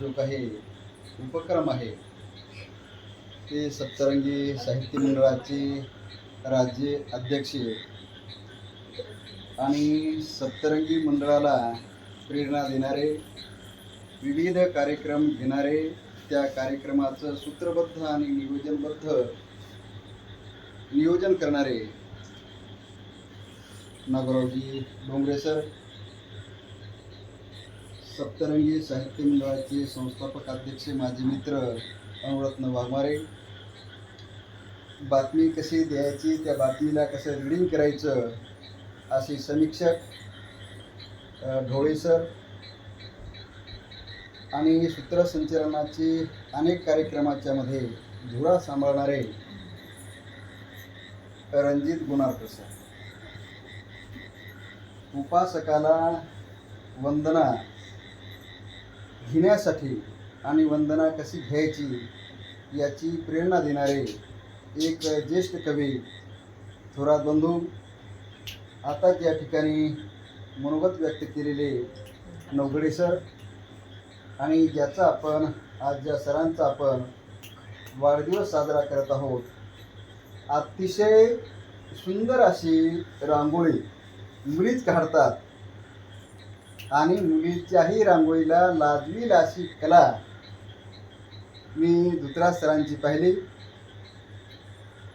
जो काही उपक्रम आहे ते सप्तरंगी साहित्य मंडळाचे राज्य अध्यक्ष आणि सप्तरंगी मंडळाला प्रेरणा देणारे विविध कार्यक्रम घेणारे त्या कार्यक्रमाचं सूत्रबद्ध आणि नियोजनबद्ध नियोजन करणारे नागोरावजी डोंगरे सर सप्तरंगी साहित्य मंडळाचे संस्थापक अध्यक्ष माझे मित्र अनुरत्न वाघमारे. बातमी कशी द्यायची त्या बातमीला कसं रिडिंग करायचं असे समीक्षक ढोळे सर आणि सूत्रसंचलनाचे अनेक कार्यक्रमाच्या मध्ये धुरा सांभाळणारे रणजित गुणारकर सर उपासकाला वंदना. घेण्यासाठी आणि वंदना कशी घ्यायची याची प्रेरणा देणारे एक ज्येष्ठ कवी थोरात बंधू आताच या ठिकाणी मनोगत व्यक्त केलेले नवगडे सर आणि ज्याचा आपण आज ज्या सरांचा आपण वाढदिवस साजरा करत आहोत अतिशय सुंदर अशी रांगोळी मुलीच काढतात. आणि मुलीच्याही रांगोळीला लाजवील अशी कला मी दुतरा सरांची पाहिली.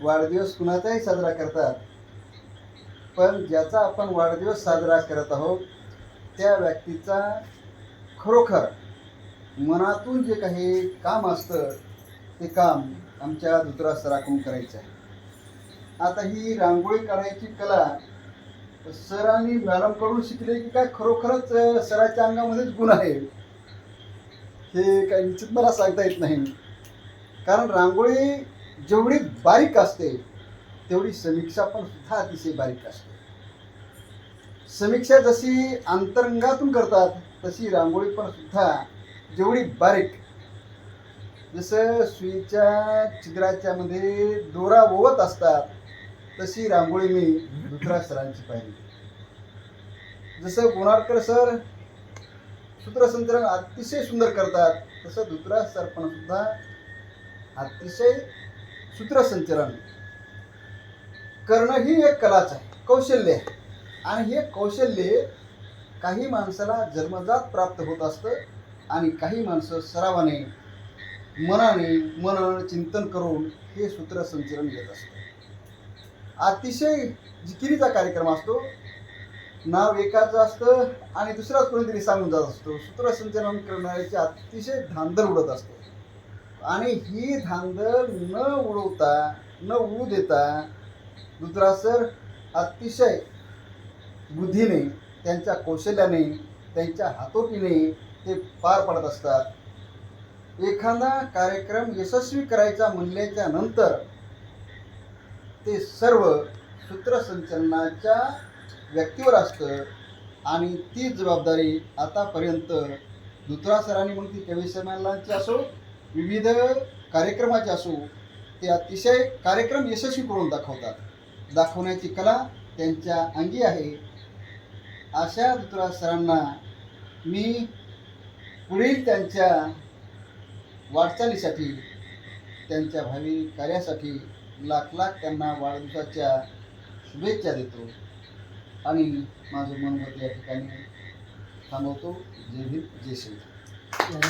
वाढदिवस कुणाचाही साजरा करतात पण ज्याचा आपण वाढदिवस साजरा करत आहोत त्या व्यक्तीचा खरोखर मनातून जे काही काम असतं ते काम आमच्या धुतराज सराकडून करायचं आहे. आता ही रांगोळी काढायची कला सरांनी मॅडमकडून शिकले की काय खरोखरच सराच्या अंगामध्येच गुण आहे हे काय निश्चित मला सांगता येत नाही. कारण रांगोळी जेवढी बारीक असते तेवढी समीक्षा पण सुद्धा अतिशय बारीक असते. समीक्षा जशी अंतरंगातून करतात तशी रांगोळी पण सुद्धा जेवढी बारीक. जसं सुईच्या छिद्राच्या मध्ये दोरा ओवत असतात तशी रांगोळी मी दुसऱ्या सरांची पाहिली. जसं गुणारकर सर सूत्रसंचलन अतिशय सुंदर करतात तसं दुसरा सर पण सुद्धा अतिशय सूत्रसंचलन करणं ही एक कलाच आहे कौशल्य आहे. आणि हे कौशल्य काही माणसाला जन्मजात प्राप्त होत असतं आणि काही माणसं सरावाने मनाने मनन चिंतन करून हे सूत्रसंचलन घेत असतं अतिशय जिकिरीचा कार्यक्रम असतो. नाव एकाचं असतं आणि दुसराच कोणीतरी सांगून जात असतो. सूत्रसंचलन करणाऱ्याची अतिशय धांदल उडत असतो. आणि ही धांदल न उडवता न उडू देता दुसरा सर अतिशय बुद्धीने त्यांच्या कौशल्याने त्यांच्या हातोटीने ते पार पडत असतात. एखादा कार्यक्रम यशस्वी करायचा म्हणल्याच्या नंतर ते सर्व सूत्रसंचलनाच्या व्यक्तीवर असतं. आणि ती जबाबदारी आतापर्यंत दुसरा सरांनी मग ती कवी संमेलनाची असो विविध कार्यक्रमाची असो ते अतिशय कार्यक्रम यशस्वी करून दाखवतात. दाखवण्याची कला त्यांच्या अंगी आहे. अशा दुतरा सरांना मी पुढील त्यांच्या वाटचालीसाठी त्यांच्या भावी कार्यासाठी लाख लाख त्यांना वाढदिवसाच्या शुभेच्छा देतो. आणि माझं मनमत या ठिकाणी थांबवतो. जय हिंद जय श्री